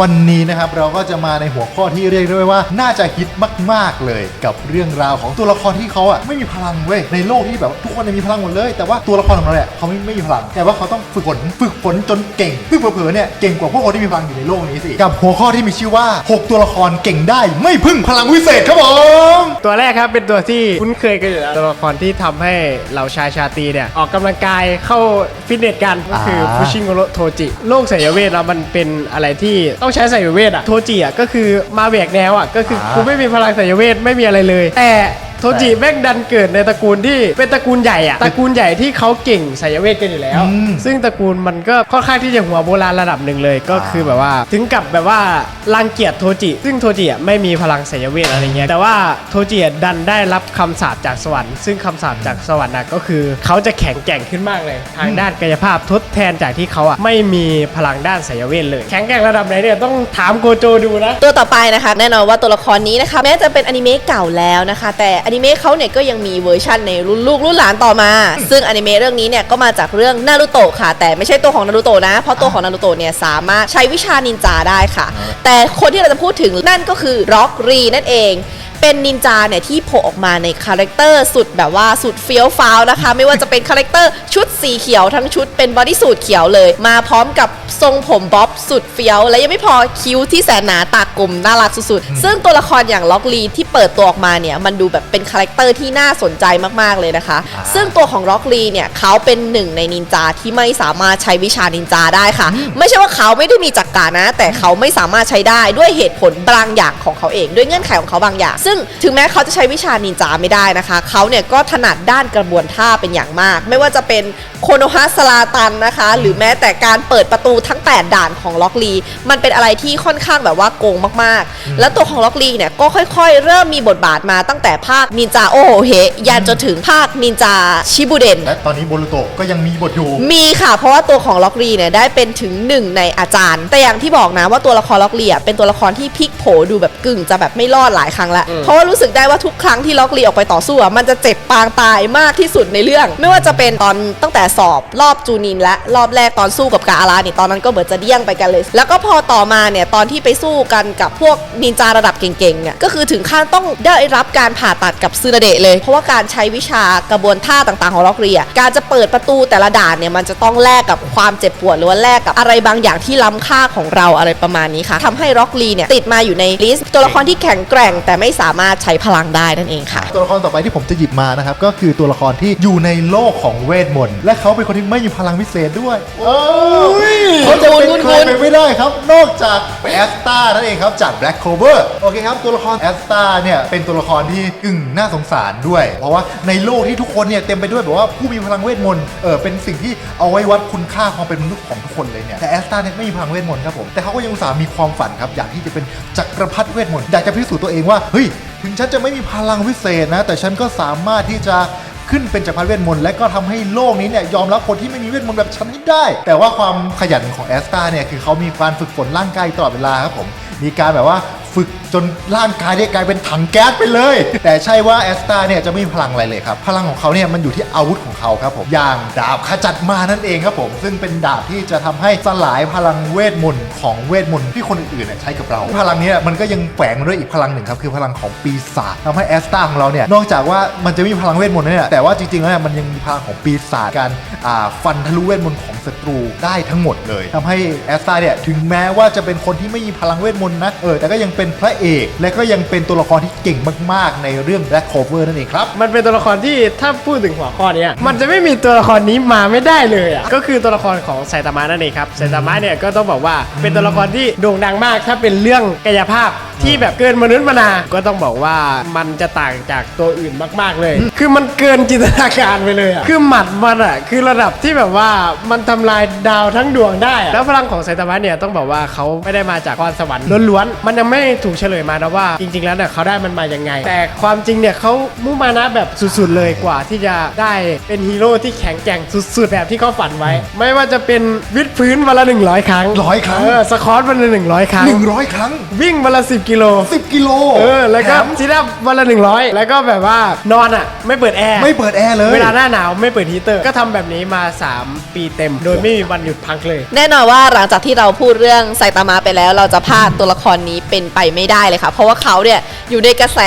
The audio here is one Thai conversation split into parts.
วันนี้นะครับเราก็จะมาในหัวข้อที่เรียกได้ว่า น่าจะฮิตมาก ๆ เลยกับเรื่องราวของตัวละครที่เขาอะไม่มีพลังเว้ยในโลกที่แบบทุกคนเนี่ยมีพลังหมดเลย แต่ว่าตัวละครของเราเนี่ยเขาไม่ไม่มีพลัง แต่ว่าเขาต้องฝึกฝนฝึกฝนจนเก่งซึ่งเผลอๆเนี่ยเก่งกว่าพวกคนที่มีพลังอยู่ในโลกนี้สิกับหัวข้อที่มีชื่อว่า 6 ตัวละครเก่งได้ไม่พึ่งพลังวิเศษครับผมตัวแรกครับเป็นตัวที่คุ้นเคยกันอยู่แล้วตัวละครที่ทำให้เหล่าชายชาตรีเนี่ยออกกำลังกายเข้าฟิตเนสกันก็คืออาฟุชิงโกโรโทจิโลกสายเวทแล้วมันเป็นอะไรที่ต้องใช้สายเวทอะโทจิอะก็คือมาแบกแนวอะก็คืออากูไม่มีพลังสายเวทไม่มีอะไรเลย แต่ โทจิแม่งดันเกิดในตระกูลที่เป็นตระกูลใหญ่อะตระกูลใหญ่ที่เขาเก่งสายเวทกันอยู่แล้ว อืม ซึ่งตระกูลมันก็ค่อนข้างที่จะหัวโบราณระดับหนึ่งเลย ก็คือแบบว่าถึงกับแบบว่ารังเกียจโทจิ ซึ่งโทจิอะไม่มีพลังสายเวทอะไรเงี้ยแต่ว่าโทจิอะดันได้รับคำสาปจากสวรรค์ซึ่งคำสาปจากสวรรค์นะก็คือเขาจะแข็งแกร่งขึ้นมากเลย ทางด้านกายภาพทดแทนจากที่เขาอะไม่มีพลังด้านสายเวทเลย แข็งแกร่งระดับไหนเนี่ยต้องถามโกโจดูนะ ตัวต่อไปนะคะ แน่นอนว่าตัวละครนี้นะคะ แม้จะเป็นอนิเมะเก่าแล้วนะคะ แต่อนิเมะเขาเนี่ยก็ยังมีเวอร์ชั่นในรุ่นลูกรุ่นหลานต่อมา ซึ่งอนิเมะเรื่องนี้เนี่ยก็มาจากเรื่องนารูโตะค่ะ แต่ไม่ใช่ตัวของนารูโตะนะ เพราะตัวของนารูโตะเนี่ยสามารถใช้วิชานินจาได้ค่ะ แต่คนที่เราจะพูดถึงนั่นก็คือร็อกรีนั่นเอง เป็นนินจาเนี่ยที่โผล่ออกมาในคาแรคเตอร์สุดแบบว่าสุดเฟี้ยวฟ้าวนะคะ ไม่ว่าจะเป็นคาแรคเตอร์ชุดสีเขียวทั้งชุดเป็นบอดี้สูทเขียวเลย มาพร้อมกับทรงผมบ๊อบสุดเฟี้ยว และยังไม่พอคิ้วที่แสนหนาตากลมน่ารักสุดๆ ซึ่งตัวละครอย่างล็อกลีที่เปิดตัวออกมาเนี่ยมันดูแบบเป็นคาแรคเตอร์ที่น่าสนใจมากๆเลยนะคะอ่าซึ่งตัวของล็อกลีเนี่ยเขาเป็นหนึ่งในนินจาที่ไม่สามารถใช้วิชานินจาได้ค่ะ ไม่ใช่ว่าเขาไม่ได้มีจักรกานะ แต่เขาไม่สามารถใช้ได้ด้วยเหตุผลบางอย่างของเขาเอง ด้วยเงื่อนไขของเขาบางอย่างซึ่งถึงแม้เขาจะใช้วิชานินจาไม่ได้นะคะ เขาเนี่ยก็ถนัดด้านกระบวนท่าเป็นอย่างมาก ไม่ว่าจะเป็นโคโนฮะสลาตันนะคะ หรือแม้แต่การเปิดประตูทั้ง 8 ด่านของล็อกลี มันเป็นอะไรที่ค่อนข้างแบบว่าโกงมากๆ แล้วตัวของล็อกลีเนี่ยก็ค่อยๆ เริ่มมีบทบาทมาตั้งแต่ภาคนินจาโอโหเฮยันจนถึงภาคนินจาชิบูเดนและตอนนี้โบรูโตะก็ยังมีบทอยู่ มีค่ะ เพราะว่าตัวของล็อกลีเนี่ยได้เป็นถึงหนึ่งในอาจารย์ แต่อย่างที่บอกนะว่าตัวละครล็อกลีอะเป็นตัวละครที่พลิกโผดูแบบกึ่งจะแบบไม่รอดหลายครั้งแล้วเพราะว่ารู้สึกได้ว่าทุกครั้งที่ล็อกลีออกไปต่อสู้อะมันจะเจ็บปางตายมากที่สุดในเรื่อง ไม่ว่าจะเป็นตอนตั้งแต่สอบรอบจูนินและรอบแรกตอนสู้กับกาอาราเนี่ยตอนนั้นก็เหมือนจะเดี้ยงไปกันเลย แล้วก็พอต่อมาเนี่ยตอนที่ไปสู้กันกับพวกนินจาระดับเก่งๆเนี่ยก็คือถึงขั้นต้องได้รับการผ่าตัดกับซึนาเดะเลย เพราะว่าการใช้วิชากระบวนท่าต่างๆของล็อกเรียการจะเปิดประตูแต่ละด่านเนี่ยมันจะต้องแลกกับความเจ็บปวดหรือว่าแลกกับอะไรบางอย่างที่ล้ำค่าของเราอะไรประมาณนี้ค่ะทำให้ล็อกลีเนี่ยติดมาอยู่ในลิสต์ตัวละครที่แข็งแกร่งแต่ไม่สามารถใช้พลังได้นั่นเองค่ะ ตัวละครต่อไปที่ผมจะหยิบมานะครับ ก็คือตัวละครที่อยู่ในโลกของเวทมนต์และเขาเป็นคนที่ไม่มีพลังพิเศษด้วยโอ้ยเขาจะเป็นใครไปไม่ได้ ครับ นอกจากแอสตานั่นเองครับจาก Black Clover โอเคครับ ตัวละครแอสตาเนี่ยเป็นตัวละครที่กึ่งน่าสงสารด้วย เพราะว่าในโลกที่ทุกคนเนี่ยเต็มไปด้วยแบบว่าผู้มีพลังเวทมนต์เออเป็นสิ่งที่เอาไว้วัดคุณค่าความเป็นมนุษย์ของทุกคนเลยเนี่ยแต่แอสตาเนี่ยไม่มีพลังเวทมนต์ครับผมแต่เขาก็ยังอุตส่าห์มีความฝันครับอยากที่จะเป็นจักรพรรดิเวทมนต์อยากจะพิสูจน์ตัวเองว่าเฮ้ยถึงฉันจะไม่มีพลังวิเศษนะ แต่ฉันก็สามารถที่จะ ขึ้นเป็นจักรพรรดิเวทมนต์และก็ทำให้โลกนี้เนี่ยยอมรับคนที่ไม่มีเวทมนต์แบบฉันให้ได้ แต่ว่าความขยันของแอสตาเนี่ยคือเขามีการฝึกฝนร่างกายตลอดเวลาครับผมมีการแบบว่า ฝึกจนร่างกายเนี่ยกลายเป็นถังแก๊สไปเลย แต่ใช่ว่าแอสตาเนี่ยจะไม่มีพลังอะไรเลยครับ พลังของเขาเนี่ยมันอยู่ที่อาวุธของเขาครับผมอย่างดาบขจัดมานั่นเองครับผม ซึ่งเป็นดาบที่จะทำให้สลายพลังเวทมนต์ของเวทมนต์ที่คนอื่นๆเนี่ยใช้กับเรา พลังเนี้มันก็ยังแฝงด้วยอีกพลังหนึ่งครับคือพลังของปีศาจทำให้แอสตาของเราเนี่ยนอกจากว่ามันจะมีพลังเวทมนต์เนี่ยแต่ว่าจริงๆแล้วเนี่ยมันยังมีพลังของปีศาจการฟันทะลุเวทมนต์ของศัตรูได้ทั้งหมดเลยทำให้แอสตาเนี่ยถึงแม้ว่าจะเป็นคนที่ไม่มีพลังเวทมนต์นะเออแต่ก็ยังเป็นพระเอก และก็ยังเป็นตัวละครที่เก่งมากๆ ในเรื่อง Black Clover นั่นเองครับ มันเป็นตัวละครที่ถ้าพูดถึงหัวข้อเนี้ยมันจะไม่มีตัวละครนี้มาไม่ได้เลยอะก็คือตัวละครของไซตามะนั่นเองครับไซตามะเนี่ยก็ต้องบอกว่าเป็นตัวละครที่โด่งดังมากถ้าเป็นเรื่องกายภาพที่แบบเกินมนุษย์มนา ก็ต้องบอกว่ามันจะต่างจากตัวอื่นมากๆเลย คือมันเกินจินตนาการไปเลยอะคือหมัดมันอะคือระดับที่แบบว่ามันทำลายดาวทั้งดวงได้อะแล้วพลังของไซตามะเนี่ยต้องบอกว่าเขาไม่ได้มาจากพรสวรรค์ล้วนๆมันยังไม่ถูกเฉลยมานะว่า จริง ๆ แล้วเนี่ยเขาได้มันมายังไง แต่ความจริงเนี่ยเขามุ่งมานะแบบสุดๆเลยกว่าที่จะได้เป็นฮีโร่ที่แข็งแกร่งสุดๆแบบที่เขาฝันไว้ ไม่ว่าจะเป็นวิดพื้นวันละ100 ครั้งร้อยครั้ง เออสคอตวันละ100 ครั้งหนึ่งร้อยครั้ง วิ่งวันละ10 10กิโล10กิโลเออแล้วก็ถมซิทอัพวันละ100 แล้วก็แบบว่านอนอะไม่เปิดแอร์ไม่เปิดแอร์เลยเวลาหน้าหนาวไม่เปิดฮีเตอร์ ก็ทำแบบนี้มา 3 ปีเต็ม โดยไม่มีวันหยุดพักเลย แน่นอนว่าหลังจากที่เราพูดเรื่องไซตามะไปแล้ว เราจะพลาดตัวละครนี้เป็นไปไม่ได้เลยค่ะ เพราะว่าเขาเนี่ยอยู่ในกระแส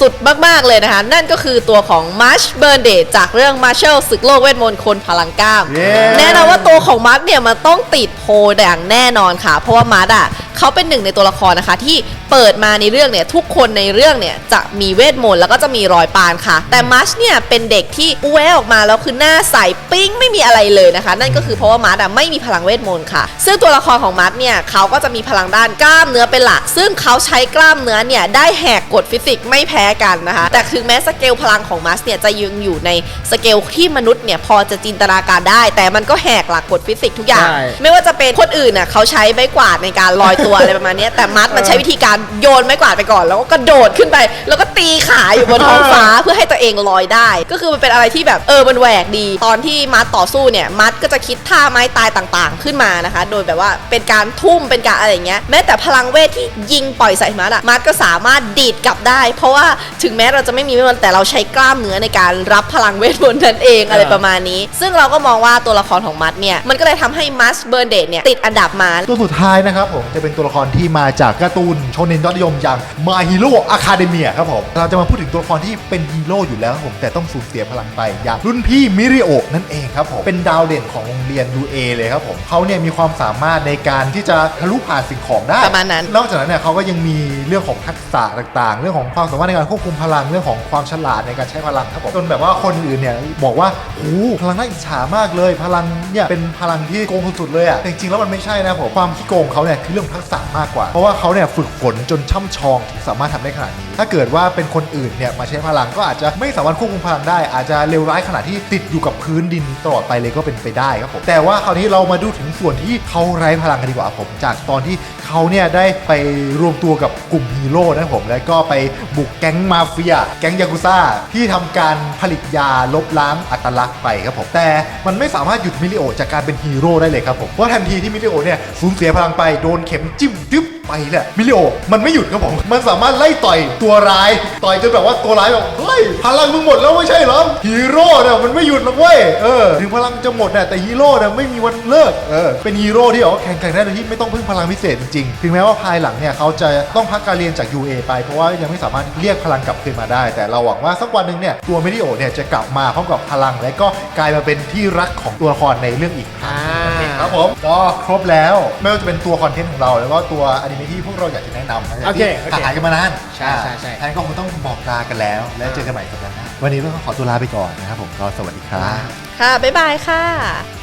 สุดๆ มากๆเลยนะคะ นั่นก็คือตัวของมาร์ชเบิร์นเดดจากเรื่องมาร์เชลศึกโลกเวทมนต์คนพลังกล้ามเย้แน่นอนว่าตัวของมาร์ชเนี่ยมันต้องติดโพลอย่างแน่นอนค่ะ เพราะว่ามาร์ชอะเขาเป็นหนึ่งในตัวละครนะคะ ที่เปิดมาในเรื่องเนี่ยทุกคนในเรื่องเนี่ยจะมีเวทมนต์แล้วก็จะมีรอยปานค่ะ แต่มาร์ชเนี่ยเป็นเด็กที่แววออกมาแล้วคือหน้าใสปิ้งไม่มีอะไรเลยนะคะ นั่นก็คือเพราะว่ามาร์ชอะไม่มีพลังเวทมนต์ค่ะ ซึ่งตัวละครของมาร์ชเนี่ยเขาก็จะมีพลังด้านกล้ามเนื้อเป็นหลัก ซึ่งเขาใช้กล้ามเนื้อเนี่ยได้แหกกฎฟิสิกส์ไม่แพ้กันนะคะ แต่ถึงแม้สเกลพลังของมาร์ชเนี่ยจะยังอยู่ในสเกลที่มนุษย์เนี่ยพอจะจินตนาการได้ แต่มันก็แหกหลักกฎฟิสิกส์ทุกอย่าง ใช่ ไม่ว่าจะเป็นคนอื่นน่ะเขาใช้ไม้กวาดในการลอยตัว อะไรประมาณเนี้ยแต่มัดมันใช้วิธีการโยนไม้กวาดไปก่อน แล้วก็กระโดดขึ้นไป แล้วก็ตีขาอยู่บนท้องฟ้า เพื่อให้ตัวเองลอยได้ ก็คือมันเป็นอะไรที่แบบเออมันแหวกดี ตอนที่มัดต่อสู้เนี่ยมัดก็จะคิดท่าไม้ตายต่างๆ ขึ้นมานะคะ โดยแบบว่าเป็นการทุ่มเป็นการอะไรอย่างเงี้ยแม้แต่พลังเวทที่ยิงปล่อยใส่มัดอะมัดก็สามารถดีดกลับได้ เพราะว่าถึงแม้เราจะไม่มีเวทมนต์แต่เราใช้กล้ามเนื้อในการรับพลังเวทมนต์นั่นเองอะไรประมาณนี้ ซึ่งเราก็มองว่าตัวละครของมัดเนี่ยมันก็เลยทำให้มัสเบิร์นเดเนี่ยติดอันดับมาตัวสุดท้ายนะครับผมจะเป็นตัวละครที่มาจากการ์ตูนโชเนนยอดนิยมอย่าง My Hero Academia ครับผมเราจะมาพูดถึงตัวละครที่เป็นฮีโร่อยู่แล้วครับผมแต่ต้องสูญเสียพลังไปอย่างรุ่นพี่มิริโอะนั่นเองครับผมเป็นดาวเด่นของโรงเรียนยูเอเลยครับผมเขาเนี่ยมีความสามารถในการที่จะทะลุผ่านสิ่งของได้ประมาณนั้นนอกจากนั้นเนี่ยเขาก็ยังมีเรื่องของทักษะต่างๆ เรื่องของความสามารถในการควบคุมพลังเรื่องของความฉลาดในการใช้พลังครับผมจนแบบว่าคนอื่นเนี่ยบอกว่าโอ้โหพลังน่าอิจฉามากเลย พลังเนี่ยเป็นพลังที่โกงสุดๆเลยอะแต่จริงๆแล้วมันไม่ใช่นะผมความขี้โกงเขาเนี่ยคือเรื่องทักษะมากกว่า เพราะว่าเขาเนี่ยฝึกฝนจนช่ำชองถึงสามารถทำได้ขนาดนี้ ถ้าเกิดว่าเป็นคนอื่นเนี่ยมาใช้พลังก็อาจจะไม่สามารถควบคุมพลังได้ อาจจะเลวร้ายขนาดที่ติดอยู่กับพื้นดินตลอดไปเลยก็เป็นไปได้ครับผมแต่ว่าคราวนี้เรามาดูถึงส่วนที่เขาไร้พลังกันดีกว่าผม จากตอนที่เขาเนี่ยได้ไปรวมตัวกับกลุ่มฮีโร่นะผมแล้วก็ก็ไปบุกแก๊งมาเฟีย แก๊งยากุซ่า ที่ทำการผลิตยาลบล้างอัตลักษณ์ไปครับผม แต่มันไม่สามารถหยุดมิลิโอจากการเป็นฮีโร่ได้เลยครับผม เพราะทันทีที่มิลิโอเนี่ยสูญเสียพลังไปโดนเข็มจิ้มดึ๊บ ไปเนี่ยมิลิโอ มันไม่หยุดครับผม มันสามารถไล่ต่อยตัวร้าย ต่อยจนแบบว่าตัวร้ายแบบเฮ้ยพลังมึงหมดแล้วไม่ใช่เหรอฮีโร่เนี่ยมันไม่หยุดหรอกเว้ยเออถึงพลังจะหมดเนี่ยแต่ฮีโร่เนี่ยไม่มีวันเลิกเออเป็นฮีโร่ที่แบบว่าแข่งแข่งได้โดยที่ไม่ต้องพึ่งพลังพิเศษจริงๆถึงแม้ว่าภายหลังเนี่ยเขาจะต้องพักการเรียนจาก UA ไปเพราะว่ายังไม่สามารถเรียกพลังกลับคืนมาได้ แต่เราหวังว่าสักวันหนึ่งเนี่ยตัวมิลิโอเนี่ยจะกลับมาพร้อมกับพลัง และก็กลายมาเป็นที่รักของตัวละครในเรื่องอีกครั้งอ่าครับผมก็ครบแล้วไม่ว่าจะเป็นตัวคอนเทนต์ของเราแล้วก็ตัวอนิเมะที่พวกเราอยากจะแนะนำนะโอเคที่โอเคหายกันมานานใช่ใช่ใช่แทนก็คงต้องบอกลากันแล้ว แล้วเจอกันใหม่สัปดาห์หน้าวันนี้ต้องขอตัวลาไปก่อนนะครับผมก็สวัสดีครับ ค่ะ บ๊ายบายค่ะ